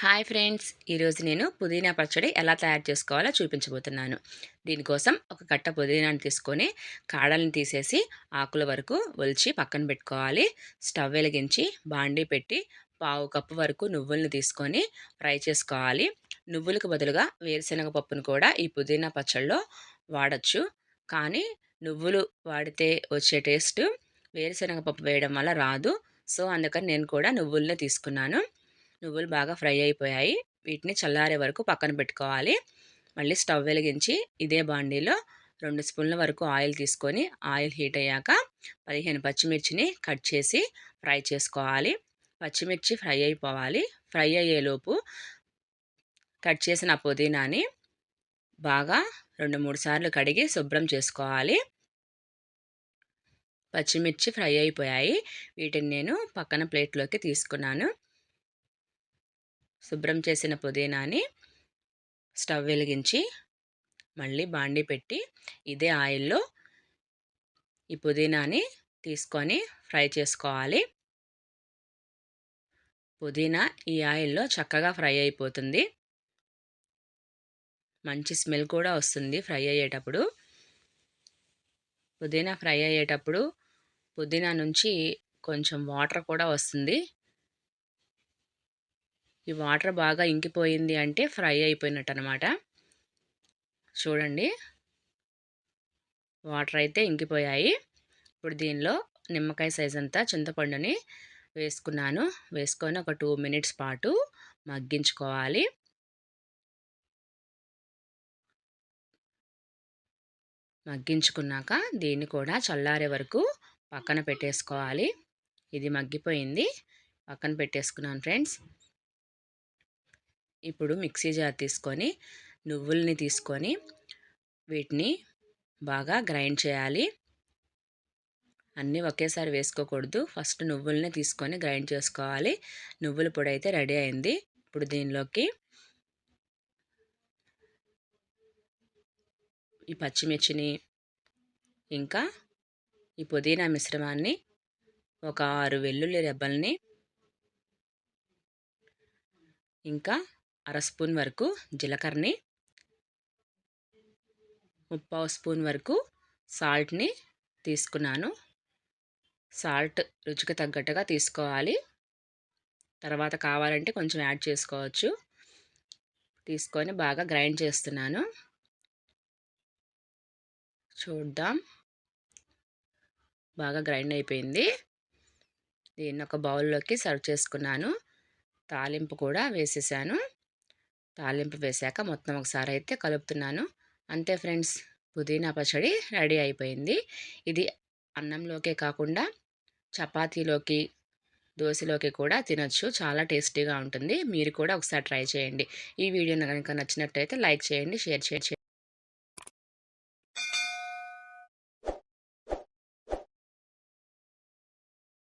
Hi friends ఈరోజు నేను పుదీనా పచ్చడి ఎలా తయారు చేసుకోవాలో చూపించబోతున్నాను. దీనికోసం ఒక కట్ట పుదీనాను తీసుకొని కాడలను తీసేసి ఆకుల వరకు ఒలిచి పక్కన పెట్టుకోవాలి. స్టవ్ వెలిగించి బాండీ పెట్టి పావు కప్పు వరకు నువ్వులను తీసుకొని ఫ్రై చేసుకోవాలి. నువ్వులకు బదులుగా వేరుశనగ పప్పును కూడా ఈ పుదీనా పచ్చడిలో వాడచ్చు. కానీ నువ్వులు వాడితే వచ్చే టేస్ట్ వేరుశనగ పప్పు వేయడం వల్ల రాదు. సో అందుకని నేను కూడా నువ్వులనే తీసుకున్నాను. నువ్వులు బాగా ఫ్రై అయిపోయాయి. వీటిని చల్లారే వరకు పక్కన పెట్టుకోవాలి. మళ్ళీ స్టవ్ వెలిగించి ఇదే బాండీలో రెండు స్పూన్ల వరకు ఆయిల్ తీసుకొని ఆయిల్ హీట్ అయ్యాక పదిహేను పచ్చిమిర్చిని కట్ చేసి ఫ్రై చేసుకోవాలి. పచ్చిమిర్చి ఫ్రై అయిపోవాలి. ఫ్రై అయ్యేలోపు కట్ చేసిన పుదీనాని బాగా రెండు మూడు సార్లు కడిగి శుభ్రం చేసుకోవాలి. పచ్చిమిర్చి ఫ్రై అయిపోయాయి. వీటిని నేను పక్కన ప్లేట్లోకి తీసుకున్నాను. శుభ్రం చేసిన పుదీనాని స్టవ్ వెలిగించి మళ్ళీ బాండి పెట్టి ఇదే ఆయిల్లో ఈ పుదీనాని తీసుకొని ఫ్రై చేసుకోవాలి. పుదీనా ఈ ఆయిల్లో చక్కగా ఫ్రై అయిపోతుంది. మంచి స్మెల్ కూడా వస్తుంది ఫ్రై అయ్యేటప్పుడు. పుదీనా ఫ్రై అయ్యేటప్పుడు పుదీనా నుంచి కొంచెం వాటర్ కూడా వస్తుంది. ఈ వాటర్ బాగా ఇంకిపోయింది అంటే ఫ్రై అయిపోయినట్టు అనమాట చూడండి. వాటర్ అయితే ఇంకిపోయాయి. ఇప్పుడు దీనిలో నిమ్మకాయ సైజ్ అంతా చింతపండుని వేసుకున్నాను. వేసుకొని ఒక టూ మినిట్స్ పాటు మగ్గించుకోవాలి. మగ్గించుకున్నాక దీన్ని కూడా చల్లారే వరకు పక్కన పెట్టేసుకోవాలి. ఇది మగ్గిపోయింది. పక్కన పెట్టేసుకున్నాను ఫ్రెండ్స్. ఇప్పుడు మిక్సీ జార్ తీసుకొని నువ్వుల్ని తీసుకొని వీటిని బాగా గ్రైండ్ చేయాలి. అన్నీ ఒకేసారి వేసుకోకూడదు. ఫస్ట్ నువ్వుల్ని తీసుకొని గ్రైండ్ చేసుకోవాలి. నువ్వుల పొడి అయితే రెడీ అయింది. ఇప్పుడు దీనిలోకి ఈ పచ్చిమిర్చిని ఇంకా ఈ పుదీనా మిశ్రమాన్ని ఒక ఆరు వెల్లుల్లి రెబ్బల్ని ఇంకా అర స్పూన్ వరకు జీలకర్రని ముప్పావు స్పూన్ వరకు సాల్ట్ని తీసుకున్నాను. సాల్ట్ రుచికి తగ్గట్టుగా తీసుకోవాలి. తర్వాత కావాలంటే కొంచెం యాడ్ చేసుకోవచ్చు. తీసుకొని బాగా గ్రైండ్ చేస్తున్నాను. చూద్దాం. బాగా గ్రైండ్ అయిపోయింది. దీన్ని ఒక బౌల్లోకి సర్వ్ చేసుకున్నాను. తాలింపు కూడా వేసేసాను. తాలింపు వేశాక మొత్తం ఒకసారి అయితే కలుపుతున్నాను. అంతే ఫ్రెండ్స్ పుదీనా పచ్చడి రెడీ అయిపోయింది. ఇది అన్నంలోకే కాకుండా చపాతీలోకి దోశలోకి కూడా తినచ్చు. చాలా టేస్టీగా ఉంటుంది. మీరు కూడా ఒకసారి ట్రై చేయండి. ఈ వీడియో కనుక నచ్చినట్టయితే లైక్ చేయండి షేర్ చేయండి.